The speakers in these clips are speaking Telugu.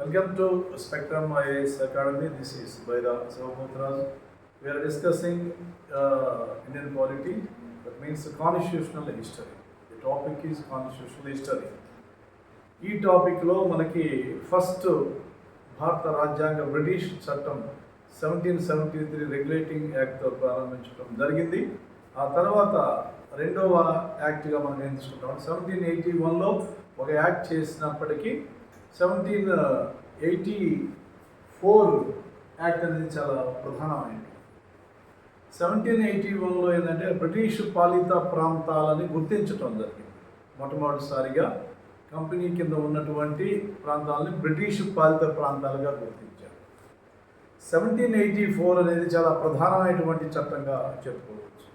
Welcome to Spectrum IAS Academy. This is Baira Savamutraj. We are discussing uh, Indian polity, that means constitutional history. The topic is constitutional history. ఈ టాపిక్లో మనకి ఫస్ట్ భారత రాజ్యాంగ బ్రిటిష్ చట్టం సెవెంటీన్ సెవెంటీ త్రీ రెగ్యులేటింగ్ యాక్ట్తో ప్రారంభించడం జరిగింది ఆ తర్వాత రెండవ యాక్ట్గా మనం ఏం తీసుకుంటాం సెవెంటీన్ ఎయిటీ వన్లో ఒక యాక్ట్ చేసినప్పటికీ సెవెంటీన్ ఎయిటీ ఫోర్ యాక్ట్ అనేది చాలా ప్రధానమైనది. సెవెంటీన్ ఎయిటీ వన్లో ఏంటంటే బ్రిటిష్ పాలిత ప్రాంతాలని గుర్తించడం జరిగింది. మొట్టమొదటిసారిగా కంపెనీ కింద ఉన్నటువంటి ప్రాంతాలని బ్రిటిష్ పాలిత ప్రాంతాలుగా గుర్తించారు. సెవెంటీన్ ఎయిటీ ఫోర్ అనేది చాలా ప్రధానమైనటువంటి చట్టంగా చెప్పుకోవచ్చు.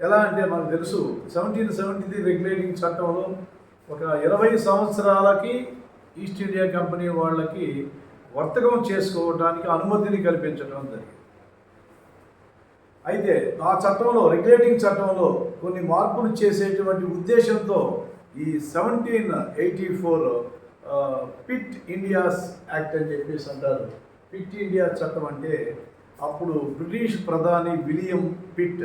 ఎలా అంటే మనకు తెలుసు సెవెంటీన్ సెవెంటీ త్రీ రెగ్యులేటింగ్ చట్టంలో ఒక ఇరవై సంవత్సరాలకి ఈస్ట్ ఇండియా కంపెనీ వాళ్ళకి వర్తకం చేసుకోవడానికి అనుమతిని కల్పించడం జరిగింది. అయితే ఆ చట్టంలో రెగ్యులేటింగ్ చట్టంలో కొన్ని మార్పులు చేసేటువంటి ఉద్దేశంతో ఈ seventeen eighty four Pitt India's act అని చెప్పేసి అంటారు. పిట్ ఇండియా చట్టం అంటే అప్పుడు బ్రిటిష్ ప్రధాని విలియం పిట్.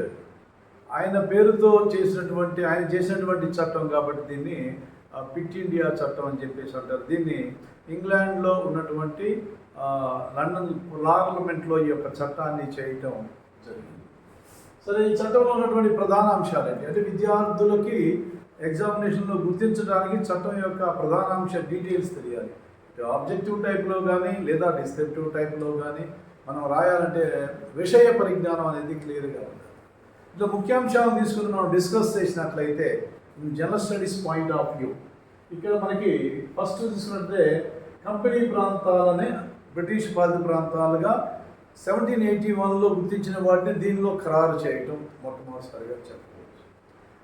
ఆయన పేరుతో చేసినటువంటి ఆయన చేసినటువంటి చట్టం కాబట్టి దీన్ని పిట్ ఇండియా చట్టం అని చెప్పేసి అంటారు. దీన్ని ఇంగ్లాండ్లో ఉన్నటువంటి లండన్ పార్లమెంట్లో ఈ యొక్క చట్టాన్ని చేయటం జరిగింది. సరే ఈ చట్టంలో ఉన్నటువంటి ప్రధాన అంశాలు ఏంటి? అంటే విద్యార్థులకి ఎగ్జామినేషన్లో గుర్తించడానికి చట్టం యొక్క ప్రధాన అంశ డీటెయిల్స్ తెలియాలి. ఆబ్జెక్టివ్ టైప్లో కానీ లేదా డిస్క్రిప్టివ్ టైప్లో కానీ మనం రాయాలంటే విషయ పరిజ్ఞానం అనేది క్లియర్గా ఉండాలి. ఇట్లా ముఖ్యాంశాలను తీసుకుని మనం డిస్కస్ చేసినట్లయితే general studies point of view ఇక్కడ మనకి ఫస్ట్ తీసుకున్నట్టే కంపెనీ ప్రాంతాలనే బ్రిటిష్ బాధిత ప్రాంతాలుగా సెవెంటీన్ ఎయిటీ వన్లో గుర్తించిన వాటిని దీనిలో ఖరారు చేయటం మొట్టమొదటిసారిగా చెప్పుకోవచ్చు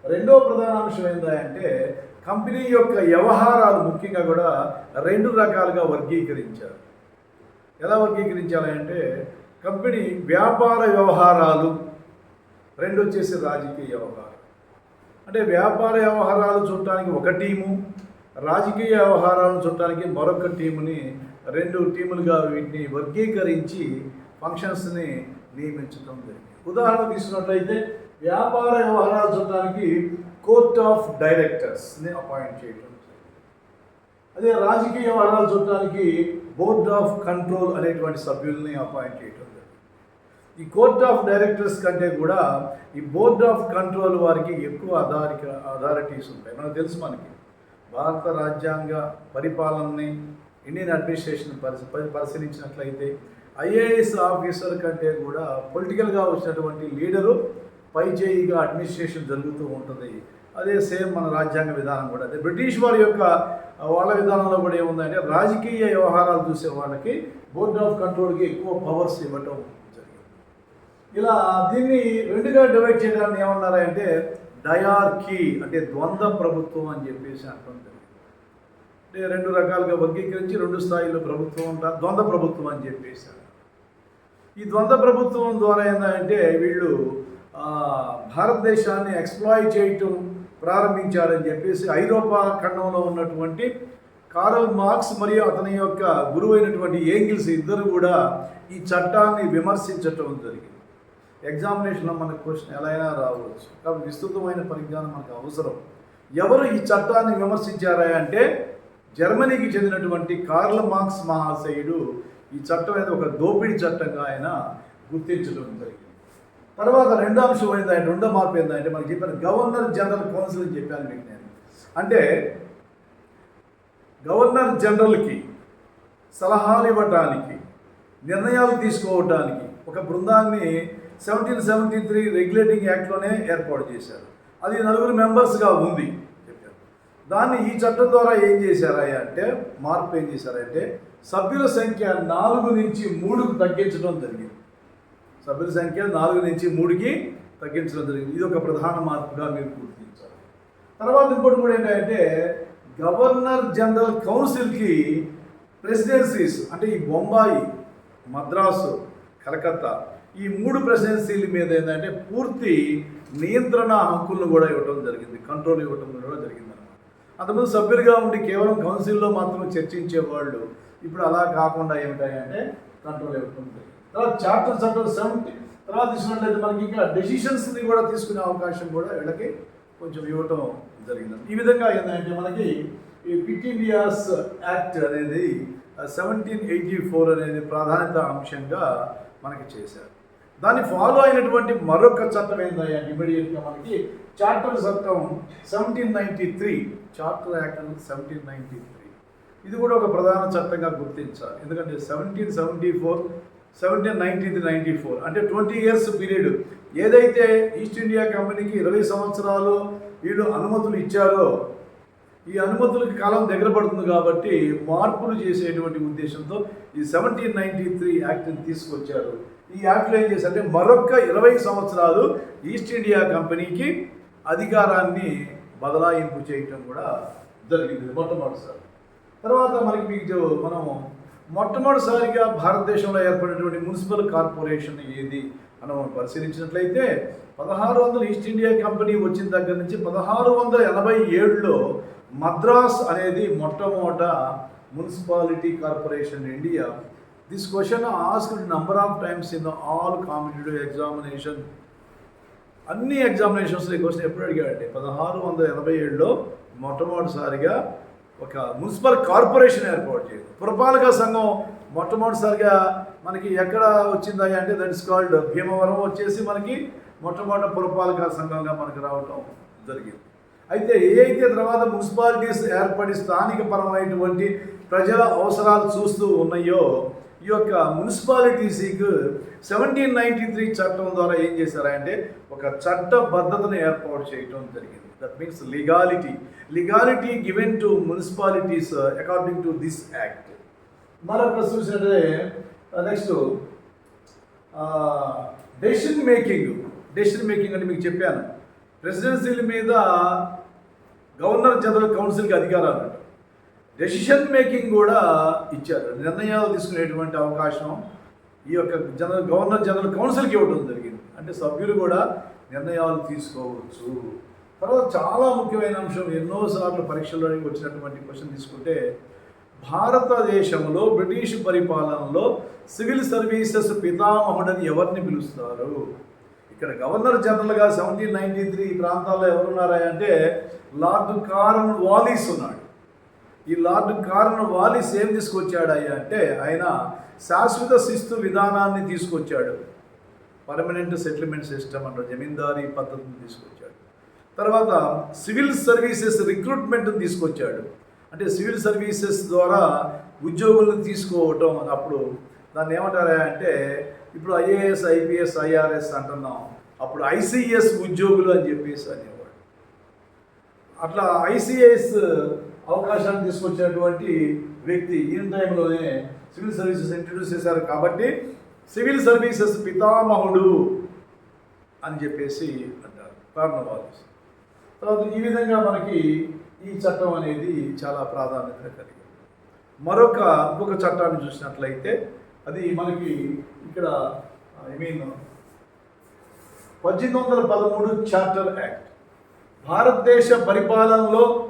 రెండో ప్రధాన అంశం ఏంటంటే కంపెనీ యొక్క వ్యవహారాలు ముఖ్యంగా కూడా రెండు రకాలుగా వర్గీకరించారు. ఎలా వర్గీకరించాలంటే కంపెనీ వ్యాపార వ్యవహారాలు రెండు వచ్చేసి రాజకీయ వ్యవహారం. అంటే వ్యాపార వ్యవహారాలు చూడటానికి ఒక టీము రాజకీయ వ్యవహారాలను చూడటానికి మరొక టీముని రెండు టీములుగా వీటిని వర్గీకరించి ఫంక్షన్స్ని నియమించడం జరిగింది. ఉదాహరణ తీసుకున్నట్లయితే వ్యాపార వ్యవహారాలు చూడటానికి కోర్ట్ ఆఫ్ డైరెక్టర్స్ని అపాయింట్ చేయడం అదే రాజకీయ వ్యవహారాలు చూడటానికి బోర్డ్ ఆఫ్ కంట్రోల్ అనేటువంటి సభ్యుల్ని అపాయింట్ చేయడం ఈ కోర్ట్ ఆఫ్ డైరెక్టర్స్ కంటే కూడా ఈ బోర్డ్ ఆఫ్ కంట్రోల్ వారికి ఎక్కువ అధారిక అథారిటీస్ ఉంటాయి. మనకు తెలుసు మనకి. భారత రాజ్యాంగ పరిపాలనని ఇండియన్ అడ్మినిస్ట్రేషన్ పరిశీ పరి- పరిశీలించినట్లయితే ఐఏఎస్ ఆఫీసర్ కంటే కూడా పొలిటికల్గా వచ్చినటువంటి లీడరు పైచేయిగా అడ్మినిస్ట్రేషన్ జరుగుతూ ఉంటుంది. అదే సేమ్ మన రాజ్యాంగ విధానం కూడా. అదే బ్రిటిష్ వారి యొక్క వాళ్ళ విధానంలో కూడా ఏముందంటే రాజకీయ వ్యవహారాలు చూసే వాళ్ళకి బోర్డ్ ఆఫ్ కంట్రోల్కి ఎక్కువ పవర్స్ ఇవ్వటం జరిగింది. ఇలా దీన్ని రెండుగా డివైడ్ చేయడాన్ని ఏమన్నారా అంటే డయార్కీ అంటే ద్వంద్వ ప్రభుత్వం అని చెప్పేసి అంటాం జరిగింది. అంటే రెండు రకాలుగా వర్గీకరించి రెండు స్థాయిలో ప్రభుత్వం ఉంటారు ద్వంద్వ ప్రభుత్వం అని చెప్పేశారు ఈ ద్వంద్వ ప్రభుత్వం ద్వారా ఏంటంటే వీళ్ళు భారతదేశాన్ని ఎక్స్ప్లాయ్ చేయటం ప్రారంభించారని చెప్పేసి ఐరోపా ఖండంలో ఉన్నటువంటి కారల్ మార్క్స్ మరియు అతని యొక్క గురువైనటువంటి ఏంగిల్స్ ఇద్దరు కూడా ఈ చట్టాన్ని విమర్శించటం జరిగింది. ఎగ్జామినేషన్లో మనకు క్వశ్చన్ ఎలా అయినా రావచ్చు. కాబట్టి విస్తృతమైన పరిజ్ఞానం మనకు అవసరం. ఎవరు ఈ చట్టాన్ని విమర్శించారా అంటే జర్మనీకి చెందినటువంటి కార్ల మార్క్స్ మహాశయుడు ఈ చట్టం అనేది ఒక దోపిడీ చట్టంగా ఆయన గుర్తించడం జరిగింది. తర్వాత రెండో అంశం ఏంటంటే రెండో మార్పు ఏంటంటే మనకి చెప్పాను గవర్నర్ జనరల్ కౌన్సిల్ అని చెప్పాను మీకు నేను. అంటే గవర్నర్ జనరల్కి సలహాలు ఇవ్వటానికి నిర్ణయాలు తీసుకోవటానికి ఒక బృందాన్ని సెవెంటీన్ సెవెంటీ త్రీ రెగ్యులేటింగ్ యాక్ట్లోనే ఏర్పాటు చేశారు. అది నలుగురు మెంబర్స్గా ఉంది చెప్పారు. దాన్ని ఈ చట్టం ద్వారా ఏం చేశారా అంటే మార్పు ఏం చేశారంటే సభ్యుల సంఖ్య నాలుగు నుంచి మూడుకు తగ్గించడం జరిగింది. సభ్యుల సంఖ్య నాలుగు నుంచి మూడుకి తగ్గించడం జరిగింది. ఇది ఒక ప్రధాన మార్పుగా మీరు గుర్తించాలి. తర్వాత ఇంకోటి కూడా ఏంటంటే గవర్నర్ జనరల్ కౌన్సిల్కి ప్రెసిడెన్సీస్ అంటే ఈ బొంబాయి మద్రాసు కలకత్తా ఈ మూడు ప్రెసిడెన్సీల మీద ఏంటంటే పూర్తి నియంత్రణ హక్కులను కూడా ఇవ్వడం జరిగింది కంట్రోల్ ఇవ్వడం కూడా జరిగింది అనమాట అంతకుముందు సభ్యులుగా ఉండి కేవలం కౌన్సిల్లో మాత్రం చర్చించేవాళ్ళు ఇప్పుడు అలా కాకుండా ఏమిటాయంటే కంట్రోల్ అవుతుంది తర్వాత చాప్టర్ చట్టం సెవెంటీ తర్వాత తీసుకున్నట్లయితే మనకి ఇంకా డెసిషన్స్ని కూడా తీసుకునే అవకాశం కూడా వీళ్ళకి కొంచెం ఇవ్వటం జరిగింది ఈ విధంగా ఏంటంటే మనకి ఈ పిట్ ఇండియాస్ యాక్ట్ అనేది సెవెంటీన్ ఎయిటీ ఫోర్ అనేది ప్రాధాన్యత అంశంగా మనకి చేశారు. దాన్ని ఫాలో అయినటువంటి మరొక చట్టం ఏంటంటే ఇమీడియట్గా మనకి చార్టర్ చట్టం seventeen ninety three charter act seventeen ninety three ఇది కూడా ఒక ప్రధాన చట్టంగా గుర్తించాలి. ఎందుకంటే seventeen seventy four seventeen nineteen ninety four అంటే ట్వంటీ ఇయర్స్ పీరియడ్ ఏదైతే ఈస్ట్ ఇండియా కంపెనీకి ఇరవై సంవత్సరాలు వీళ్ళు అనుమతులు ఇచ్చారో ఈ అనుమతులకి కాలం దగ్గర పడుతుంది కాబట్టి మార్పులు చేసేటువంటి ఉద్దేశంతో ఈ సెవెంటీన్ నైన్టీ త్రీ యాక్ట్ని తీసుకొచ్చారు. ఈ యాక్ట్లో ఏం చేశారంటే మరొక ఇరవై సంవత్సరాలు ఈస్ట్ ఇండియా కంపెనీకి అధికారాన్ని బదలాయింపు చేయటం కూడా జరిగింది మొట్టమొదటిసారి. తర్వాత మనకి మీకు మనం మొట్టమొదటిసారిగా భారతదేశంలో ఏర్పడినటువంటి మున్సిపల్ కార్పొరేషన్ ఏది అని మనం పరిశీలించినట్లయితే పదహారు వందల ఈస్ట్ ఇండియా కంపెనీ వచ్చిన దగ్గర నుంచి పదహారు వందల ఎనభై ఏడులో మద్రాస్ అనేది మొట్టమొదట municipality corporation India this question asked number of times in all competitive examination అన్ని ఎగ్జామినేషన్స్లో ఈ క్వశ్చన్ ఎప్పుడు అడిగాడంటే పదహారు వందల ఎనభై ఏడులో మొట్టమొదటిసారిగా ఒక మున్సిపల్ కార్పొరేషన్ ఏర్పాటు చేయదు పురపాలక సంఘం మొట్టమొదటిసారిగా మనకి ఎక్కడ వచ్చిందా అంటే దట్ ఇస్ కాల్డ్ భీమవరం వచ్చేసి మనకి మొట్టమొదటి పురపాలక సంఘంగా మనకి రావటం జరిగింది. అయితే ఏ అయితే తర్వాత మున్సిపాలిటీస్ ఏర్పడి స్థానిక పరమైనటువంటి ప్రజల అవసరాలు చూస్తూ ఉన్నాయో ఈ యొక్క మున్సిపాలిటీస్కి సెవెంటీన్ నైన్టీ త్రీ చట్టం ద్వారా ఏం చేశారంటే ఒక చట్టబద్ధతను ఏర్పాటు చేయడం జరిగింది. That means legality legality given to municipalities according to this act మరొక చూసినట్టే next decision making decision making అంటే మీకు చెప్పాను. ప్రెసిడెన్సీల మీద గవర్నర్ జనరల్ కౌన్సిల్కి అధికారాలు. డెసిషన్ మేకింగ్ కూడా ఇచ్చారు. నిర్ణయాలు తీసుకునేటువంటి అవకాశం ఈ యొక్క జనరల్ గవర్నర్ జనరల్ కౌన్సిల్కి ఇవ్వడం జరిగింది. అంటే సభ్యులు కూడా నిర్ణయాలు తీసుకోవచ్చు. తర్వాత చాలా ముఖ్యమైన అంశం ఎన్నోసార్లు పరీక్షల్లో వచ్చినటువంటి క్వశ్చన్ తీసుకుంటే భారతదేశంలో బ్రిటిష్ పరిపాలనలో సివిల్ సర్వీసెస్ పితామహుడని ఎవరిని పిలుస్తారు? ఇక్కడ గవర్నర్ జనరల్గా సెవెంటీన్ నైన్టీ త్రీ ప్రాంతాల్లో ఎవరున్నారా అంటే లార్డ్ కారన్ వాలీస్ ఉన్నాడు. ఈ లార్డ్ కారణం వాలిస్ ఏం తీసుకొచ్చాడయ్యా అంటే ఆయన శాశ్వత శిస్తు విధానాన్ని తీసుకొచ్చాడు. పర్మనెంట్ సెటిల్మెంట్ సిస్టమ్ అంటారు జమీందారీ పద్ధతిని తీసుకొచ్చాడు. తర్వాత సివిల్ సర్వీసెస్ రిక్రూట్మెంట్ని తీసుకొచ్చాడు. అంటే సివిల్ సర్వీసెస్ ద్వారా ఉద్యోగులను తీసుకోవటం అప్పుడు దాన్ని ఏమంటారా అంటే ఇప్పుడు ఐఏఎస్ ఐపీఎస్ ఐఆర్ఎస్ అంటున్నాం. అప్పుడు ఐసీఎస్ ఉద్యోగులు అని చెప్పేసి అనేవాడు. అట్లా ఐసీఎస్ అవకాశాన్ని తీసుకొచ్చినటువంటి వ్యక్తి ఈ టైంలోనే సివిల్ సర్వీసెస్ ఇంట్రడ్యూస్ చేశారు కాబట్టి సివిల్ సర్వీసెస్ పితామహుడు అని చెప్పేసి అంటారు. కార్నవాలిస్ తర్వాత ఈ విధంగా మనకి ఈ చట్టం అనేది చాలా ప్రాధాన్యత కలిగింది. మరొక ఇంకొక చట్టాన్ని చూసినట్లయితే అది మనకి ఇక్కడ ఐ మీన్ పద్దెనిమిది వందల పదమూడు చార్టర్ యాక్ట్. భారతదేశ పరిపాలనలో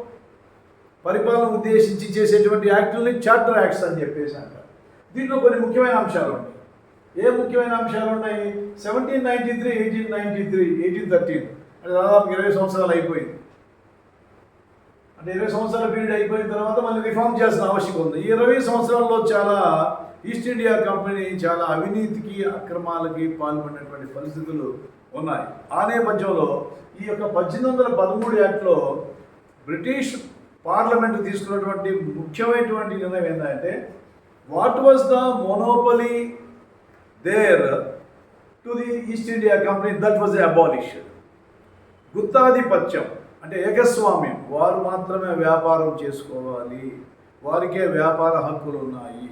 పరిపాలన ఉద్దేశించి చేసేటువంటి యాక్టుల్ని చార్టర్ యాక్ట్స్ అని చెప్పేసి అంటారు దీంట్లో కొన్ని ముఖ్యమైన అంశాలు ఉన్నాయి. ఏ ముఖ్యమైన అంశాలు ఉన్నాయి? Seventeen ninety three eighteen ninety three eighteen thirteen. అంటే దాదాపు ఇరవై సంవత్సరాలు అయిపోయింది. అంటే ఇరవై సంవత్సరాల పీరియడ్ అయిపోయిన తర్వాత మళ్ళీ రిఫార్మ్ చేయాల్సిన ఆవశ్యకం ఉంది. ఈ ఇరవై సంవత్సరాల్లో చాలా ఈస్ట్ ఇండియా కంపెనీ చాలా అవినీతికి అక్రమాలకి పాల్పడినటువంటి పరిస్థితులు ఉన్నాయి. ఆ నేపథ్యంలో ఈ యొక్క పద్దెనిమిది వందల పదమూడు యాక్ట్లో బ్రిటిష్ పార్లమెంట్ తీసుకున్నటువంటి ముఖ్యమైనటువంటి నిర్ణయం ఏంటంటే what was the monopoly there to the east India company that was abolished గుత్తాధిపత్యం అంటే ఏకస్వామ్యం. వారు మాత్రమే వ్యాపారం చేసుకోవాలి. వారికే వ్యాపార హక్కులు ఉన్నాయి.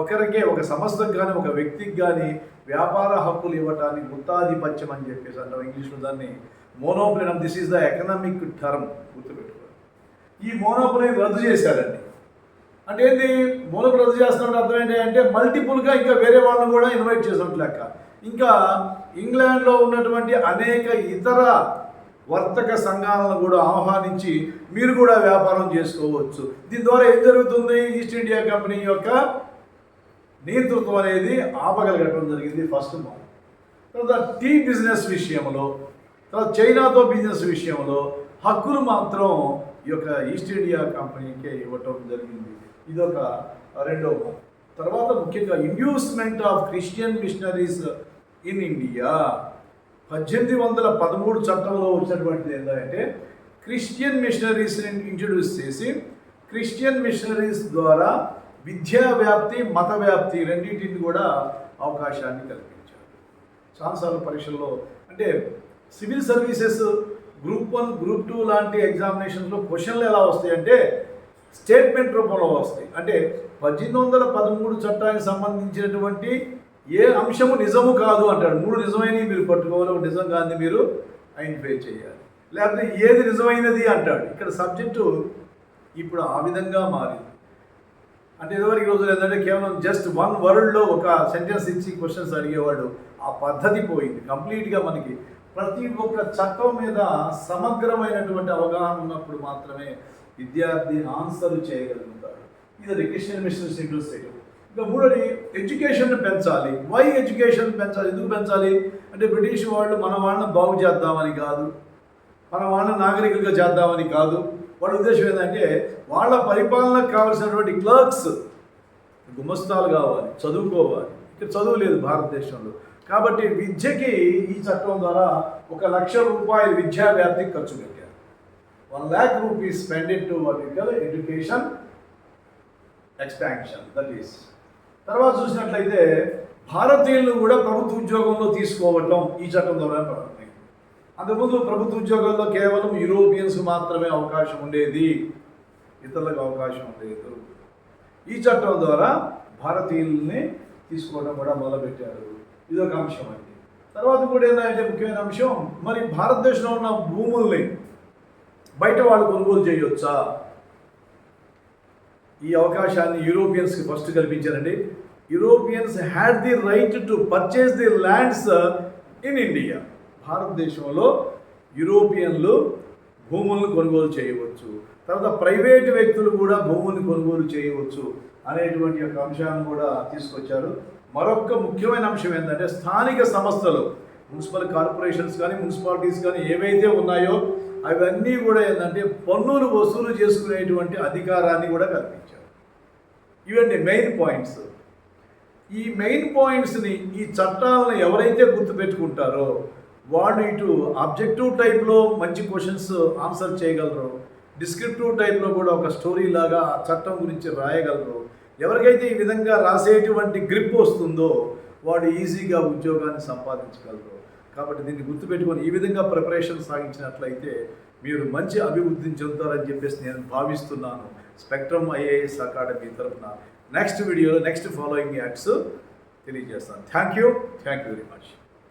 ఒకరికే ఒక సంస్థకు కానీ ఒక వ్యక్తికి కానీ వ్యాపార హక్కులు ఇవ్వటానికి గుత్తాధిపత్యం అని చెప్పేసి అంటాం. ఇంగ్లీష్లో దాన్ని మోనోప్లినం this is the economic term గుర్తుపెట్టుకోవాలి ఈ మోనోపులని రద్దు చేశారండి. అంటే ఏంటి మూలపు రద్దు చేస్తున్నట్టు అర్థం ఏంటి అంటే మల్టిపుల్గా ఇంకా వేరే వాళ్ళని కూడా ఇన్వైట్ చేసినట్టు లెక్క. ఇంకా ఇంగ్లాండ్లో ఉన్నటువంటి అనేక ఇతర వర్తక సంఘాలను కూడా ఆహ్వానించి మీరు కూడా వ్యాపారం చేసుకోవచ్చు. దీని ద్వారా ఏం జరుగుతుంది? ఈస్ట్ ఇండియా కంపెనీ యొక్క నేతృత్వం అనేది ఆపగలగటం జరిగింది ఫస్ట్ మార్క్ తర్వాత టీ బిజినెస్ విషయంలో తర్వాత చైనాతో బిజినెస్ విషయంలో హక్కులు మాత్రం ఈ యొక్క ఈస్ట్ ఇండియా కంపెనీకే ఇవ్వటం జరిగింది. ఇదొక ఒక రెండవ తర్వాత ముఖ్యంగా inducement of Christian missionaries in India పద్దెనిమిది వందల పదమూడు చట్టంలో వచ్చినటువంటిది ఏంటంటే క్రిస్టియన్ మిషనరీస్ని ఇంట్రడ్యూస్ చేసి క్రిస్టియన్ మిషనరీస్ ద్వారా విద్యా వ్యాప్తి మత వ్యాప్తి రెండింటిని కూడా అవకాశాన్ని కల్పించారు. చాలాసార్లు పరీక్షల్లో అంటే civil services group one group two లాంటి ఎగ్జామినేషన్లో క్వశ్చన్లు ఎలా వస్తాయంటే స్టేట్మెంట్ రూపంలో వస్తాయి. అంటే పద్దెనిమిది వందల పదమూడు చట్టానికి సంబంధించినటువంటి ఏ అంశము నిజము కాదు అంటాడు. మూడు నిజమైనవి మీరు పట్టుకోవాలి ఒక నిజం కాదని మీరు ఐడెంటిఫై చేయాలి. లేకపోతే ఏది నిజమైనది అంటాడు. ఇక్కడ సబ్జెక్టు ఇప్పుడు ఆ విధంగా మారింది. అంటే ఇదివరకు రోజులు ఏంటంటే కేవలం జస్ట్ వన్ వరల్డ్లో ఒక సెంటెన్స్ ఇచ్చి క్వశ్చన్స్ అడిగేవాడు ఆ పద్ధతి పోయింది. కంప్లీట్గా మనకి ప్రతి ఒక్క చట్టం మీద సమగ్రమైనటువంటి అవగాహన ఉన్నప్పుడు మాత్రమే విద్యార్థి ఆన్సర్ చేయగలుగుతాడు. ఇది క్రిస్టియన్ మిషన్ సింగిల్ చేయడం ఇంకా మూడోది ఎడ్యుకేషన్ పెంచాలి. వై ఎడ్యుకేషన్ పెంచాలి? ఎందుకు పెంచాలి? అంటే బ్రిటిష్ వాళ్ళు మన వాళ్ళని బాగు చేద్దామని కాదు. మన వాళ్ళని నాగరికులుగా చేద్దామని కాదు. వాళ్ళ ఉద్దేశం ఏంటంటే వాళ్ళ పరిపాలనకు కావలసినటువంటి క్లర్క్స్ గుమస్తాలు కావాలి చదువుకోవాలి. ఇక్కడ చదువు లేదు భారతదేశంలో. కాబట్టి విద్యకి ఈ చట్టం ద్వారా ఒక లక్ష రూపాయలు విద్యా వ్యాప్తికి ఖర్చు పెట్టారు. One lakh rupees spended to vertical education expansion that is తర్వాత చూసినట్లయితే భారతీయులను కూడా ప్రభుత్వ ఉద్యోగంలో తీసుకోవటం ఈ చట్టం ద్వారా ప్రారంభమైంది. అంతకుముందు ప్రభుత్వ ఉద్యోగాల్లో కేవలం యూరోపియన్స్ మాత్రమే అవకాశం ఉండేది. ఇతరులకు అవకాశం ఉండేది ఈ చట్టం ద్వారా భారతీయుల్ని తీసుకోవడం కూడా మొదలుపెట్టారు. ఇదొక అంశం అండి. తర్వాత కూడా ఏంటంటే ముఖ్యమైన అంశం మరి భారతదేశంలో ఉన్న భూముల్ని బయట వాళ్ళు కొనుగోలు చేయొచ్చా? ఈ అవకాశాన్ని యూరోపియన్స్కి first కల్పించారండి Europeans had the right to purchase the lands in India భారతదేశంలో యూరోపియన్లు భూములను కొనుగోలు చేయవచ్చు. తర్వాత ప్రైవేటు వ్యక్తులు కూడా భూముల్ని కొనుగోలు చేయవచ్చు అనేటువంటి యొక్క అంశాన్ని కూడా తీసుకొచ్చారు. మరొక ముఖ్యమైన అంశం ఏంటంటే స్థానిక సంస్థలు మున్సిపల్ కార్పొరేషన్స్ కానీ మున్సిపాలిటీస్ కానీ ఏవైతే ఉన్నాయో అవన్నీ కూడా ఏంటంటే పన్నులు వసూలు చేసుకునేటువంటి అధికారాన్ని కూడా కల్పించారు. ఇవన్నీ మెయిన్ పాయింట్స్. ఈ మెయిన్ పాయింట్స్ని ఈ చట్టాలను ఎవరైతే గుర్తుపెట్టుకుంటారో వాళ్ళు ఇటు ఆబ్జెక్టివ్ టైప్లో మంచి క్వశ్చన్స్ ఆన్సర్ చేయగలరు. డిస్క్రిప్టివ్ టైప్లో కూడా ఒక స్టోరీ లాగా ఆ చట్టం గురించి రాయగలరు. ఎవరికైతే ఈ విధంగా రాసేటువంటి గ్రిప్ వస్తుందో వాడు ఈజీగా ఉద్యోగాన్ని సంపాదించగలరు. కాబట్టి దీన్ని గుర్తుపెట్టుకొని ఈ విధంగా ప్రిపరేషన్ సాగించినట్లయితే మీరు మంచి అభివృద్ధిని చెందుతారని చెప్పేసి నేను భావిస్తున్నాను. స్పెక్ట్రమ్ ఐఏఎస్ అకాడమీ తరఫున నెక్స్ట్ వీడియోలో నెక్స్ట్ ఫాలోయింగ్ యాక్ట్స్ తెలియజేస్తాను. Thank you. Thank you very much.